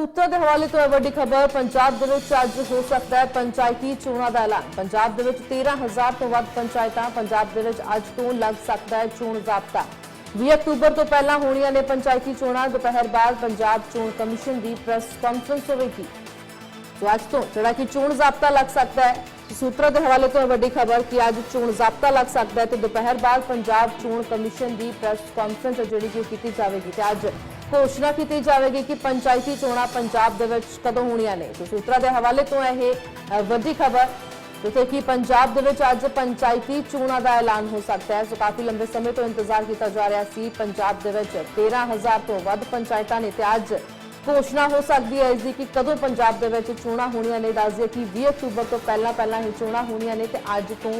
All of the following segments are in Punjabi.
ਸੂਤਰਾਂ ਦੇ ਹਵਾਲੇ ਤੋਂ ਇਹ ਵੱਡੀ ਖਬਰ, ਪੰਜਾਬ ਦੇ ਵਿੱਚ ਅੱਜ ਹੋ ਸਕਦਾ ਹੈ ਪੰਚਾਇਤੀ ਚੋਣਾਂ ਦਾ ਐਲਾਨ। ਪੰਜਾਬ ਦੇ ਵਿੱਚ 13000 ਤੋਂ ਵੱਧ ਪੰਚਾਇਤਾਂ ਪੰਜਾਬ ਦੇ ਵਿੱਚ ਅੱਜ ਤੋਂ ਲੱਗ ਸਕਦਾ ਹੈ ਚੋਣ ਜ਼ਾਬਤਾ। 20 ਅਕਤੂਬਰ ਤੋਂ ਪਹਿਲਾਂ ਹੋਣੀਆਂ ਨੇ ਪੰਚਾਇਤੀ ਚੋਣਾਂ। ਦੁਪਹਿਰ ਬਾਅਦ ਪੰਜਾਬ ਚੋਣ ਕਮਿਸ਼ਨ ਦੀ ਪ੍ਰੈਸ ਕਾਨਫਰੰਸ ਹੋਵੇਗੀ। ਸੋ ਅੱਜ ਤੋਂ ਜਿਹੜਾ ਕਿ ਚੋਣ ਜ਼ਾਬਤਾ ਲੱਗ ਸਕਦਾ ਹੈ ਸੂਤਰਾਂ ਦੇ ਹਵਾਲੇ ਤੋਂ ਇਹ ਵੱਡੀ ਖਬਰ ਕਿ ਅੱਜ ਚੋਣ ਜ਼ਾਬਤਾ ਲੱਗ ਸਕਦਾ ਹੈ ਤੇ ਦੁਪਹਿਰ ਬਾਅਦ ਪੰਜਾਬ ਚੋਣ ਕਮਿਸ਼ਨ ਦੀ ਪ੍ਰੈਸ ਕਾਨਫਰੰਸ ਹੈ ਜਿਹੜੀ ਕਿ ਉਹ ਕੀਤੀ ਜਾਵੇਗੀ। ਤੇ ਅੱਜ ਘੋਸ਼ਣਾ ਕੀਤੀ ਜਾਵੇਗੀ ਕਿ ਪੰਚਾਇਤੀ ਚੋਣਾਂ ਪੰਜਾਬ ਦੇ ਵਿੱਚ ਕਦੋਂ ਹੋਣੀਆਂ ਨੇ। ਤੇ ਸੂਤਰਾਂ ਦੇ ਹਵਾਲੇ ਤੋਂ ਇਹ ਵੱਡੀ ਖਬਰ, ਜਿੱਥੇ ਕਿ ਪੰਜਾਬ ਦੇ ਵਿੱਚ ਅੱਜ ਪੰਚਾਇਤੀ ਚੋਣਾਂ ਦਾ ਐਲਾਨ ਹੋ ਸਕਦਾ ਹੈ। ਸੋ ਕਾਫੀ ਲੰਬੇ ਸਮੇਂ ਤੋਂ ਇੰਤਜ਼ਾਰ ਕੀਤਾ ਜਾ ਰਿਹਾ ਸੀ। ਪੰਜਾਬ ਦੇ ਵਿੱਚ 13000 ਤੋਂ ਵੱਧ ਪੰਚਾਇਤਾਂ ਨੇ ਤੇ ਅੱਜ ਘੋਸ਼ਣਾ ਹੋ ਸਕਦੀ ਹੈ ਇਸ ਦੀ ਕਿ ਕਦੋਂ ਪੰਜਾਬ ਦੇ ਵਿੱਚ ਚੋਣਾਂ ਹੋਣੀਆਂ ਨੇ? ਦੱਸ ਕਿ 20 ਅਕਤੂਬਰ ਤੋਂ ਪਹਿਲਾਂ ਪਹਿਲਾਂ ਹੀ ਚੋਣਾਂ ਹੋਣੀਆਂ ਨੇ ਤੇ ਅੱਜ ਤੋਂ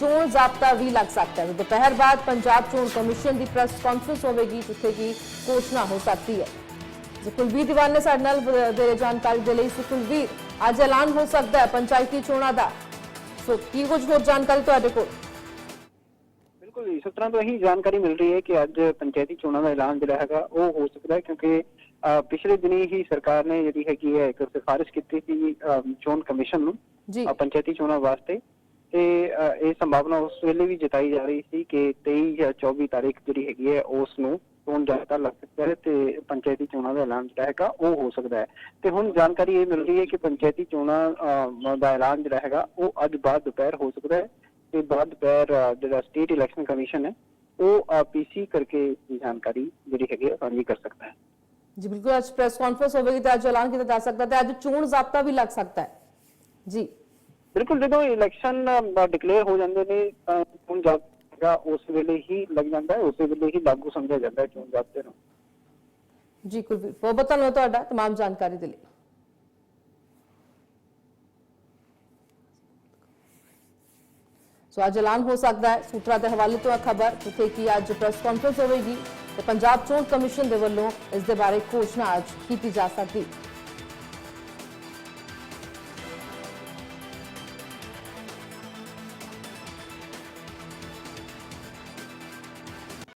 ਚੋਣ ਜ਼ਾਬਤਾ ਵੀ ਲੱਗ ਸਕਦਾ ਹੈ। ਦੁਪਹਿਰ ਬਾਅਦ ਪੰਜਾਬ ਚੋਣ ਕਮਿਸ਼ਨ ਦੀ ਪ੍ਰੈਸ ਕਾਨਫਰੰਸ ਹੋਵੇਗੀ, ਜਿੱਥੇ ਕਿ ਘੋਸ਼ਣਾ ਹੋ ਸਕਦੀ ਹੈ। ਕੁਲਵੀਰ ਦੀਵਾਨ ਨੇ ਸਾਡੇ ਨਾਲ ਵਧੇਰੇ ਜਾਣਕਾਰੀ ਦੇ ਲਈ ਸੀ ਅੱਜ ਐਲਾਨ ਹੋ ਸਕਦਾ ਹੈ ਪੰਚਾਇਤੀ ਚੋਣਾਂ ਦਾ। ਸੋ ਕੀ ਕੁਝ ਹੋਰ ਜਾਣਕਾਰੀ ਤੁਹਾਡੇ ਕੋਲ? ਬਿਲਕੁਲ ਇਸ ਤਰ੍ਹਾਂ ਤੋਂ ਇਹੀ ਜਾਣਕਾਰੀ ਮਿਲ ਰਹੀ ਹੈ ਕਿ ਅੱਜ ਪੰਚਾਇਤੀ ਚੋਣਾਂ ਦਾ ਐਲਾਨ ਜਿਹੜਾ ਹੈਗਾ, ਉਹ ਹੋ ਸਕਦਾ ਹੈ ਕਿਉਂਕਿ ਪਿਛਲੇ ਦਿਨੀ ਹੀ ਸਰਕਾਰ ਨੇ ਜਿਹੜੀ ਹੈਗੀ ਹੈ ਇੱਕ ਸਿਫਾਰਿਸ਼ ਕੀਤੀ ਸੀ ਚੋਣ ਕਮਿਸ਼ਨ ਨੂੰ ਜੀ। ਪੰਚਾਇਤੀ ਚੋਣਾਂ ਵਾਸਤੇ। ਤੇ ਇਹ ਸੰਭਾਵਨਾ ਉਸ ਵੇਲੇ ਵੀ ਜਤਾਈ ਜਾ ਰਹੀ ਸੀ ਕਿ 23 ਜਾਂ 24 ਤਾਰੀਖ ਜਿਹੜੀ ਹੈਗੀ ਹੈ ਉਸ ਨੂੰ ਚੋਣ ਜਾਬਤਾ ਲੱਗ ਸਕਦਾ ਹੈ ਤੇ ਪੰਚਾਇਤੀ ਚੋਣਾਂ ਦਾ ਐਲਾਨ ਜਿਹੜਾ ਹੈਗਾ ਉਹ ਹੋ ਸਕਦਾ ਹੈ। ਤੇ ਹੁਣ ਜਾਣਕਾਰੀ ਇਹ ਮਿਲ ਰਹੀ ਹੈ ਕਿ ਪੰਚਾਇਤੀ ਚੋਣਾਂ ਦਾ ਐਲਾਨ ਜਿਹੜਾ ਹੈਗਾ ਉਹ ਅੱਜ ਬਾਅਦ ਦੁਪਹਿਰ ਹੋ ਸਕਦਾ ਹੈ ਤੇ ਬਾਅਦ ਦੁਪਹਿਰ ਜਿਹੜਾ ਸਟੇਟ ਇਲੈਕਸ਼ਨ ਕਮਿਸ਼ਨ ਹੈ ਉਹ ਪੀਸੀ ਕਰਕੇ ਜਾਣਕਾਰੀ ਜਿਹੜੀ ਹੈਗੀ ਹੈ ਸਾਂਝੀ ਕਰ ਸਕਦਾ ਹੈ। ਜੀ ਬਿਲਕੁਲ ਅੱਜ ਪ੍ਰੈਸ ਕਾਨਫਰੰਸ ਹੋਵੇਗੀ ਤੇ ਅੱਜ ਐਲਾਨ ਕੀਤਾ ਜਾ ਸਕਦਾ ਹੈ ਤੇ ਅੱਜ ਚੋਣ ਜ਼ਾਬਤਾ ਵੀ ਲੱਗ ਸਕਦਾ ਹੈ ਜੀ ਬਿਲਕੁਲ ਜਦੋਂ ਇਲੈਕਸ਼ਨ ਡਿਕਲੇਅਰ ਹੋ ਜਾਂਦੇ ਨੇ ਤਾਂ ਚੋਣ ਜਾਬਤਾ ਉਸ ਵੇਲੇ ਹੀ ਲੱਗ ਜਾਂਦਾ ਹੈ ਉਸੇ ਵੇਲੇ ਹੀ ਲਾਗੂ ਸਮਝਿਆ ਜਾਂਦਾ ਹੈ ਚੋਣ ਜਾਬਤੇ ਨੂੰ ਜੀ ਕੁਲਵੀਰ ਬਹੁਤ ਬਹੁਤ ਧੰਨਵਾਦ ਤੁਹਾਡਾ तमाम ਜਾਣਕਾਰੀ ਦੇ ਲਈ ਸੋ ਅੱਜ ਐਲਾਨ ਹੋ ਸਕਦਾ ਹੈ ਸੂਤਰਾਂ ਦੇ ਹਵਾਲੇ ਤੋਂ ਇਹ ਖਬਰ ਜਿੱਥੇ ਕਿ ਅੱਜ ਪ੍ਰੈਸ ਕਾਨਫਰੰਸ ਹੋਵੇਗੀ ਤੇ ਪੰਜਾਬ ਚੋਣ ਕਮਿਸ਼ਨ ਦੇ ਵੱਲੋਂ ਇਸ ਦੇ ਬਾਰੇ ਘੋਸ਼ਣਾ ਅੱਜ ਕੀਤੀ ਜਾ ਸਕਦੀ।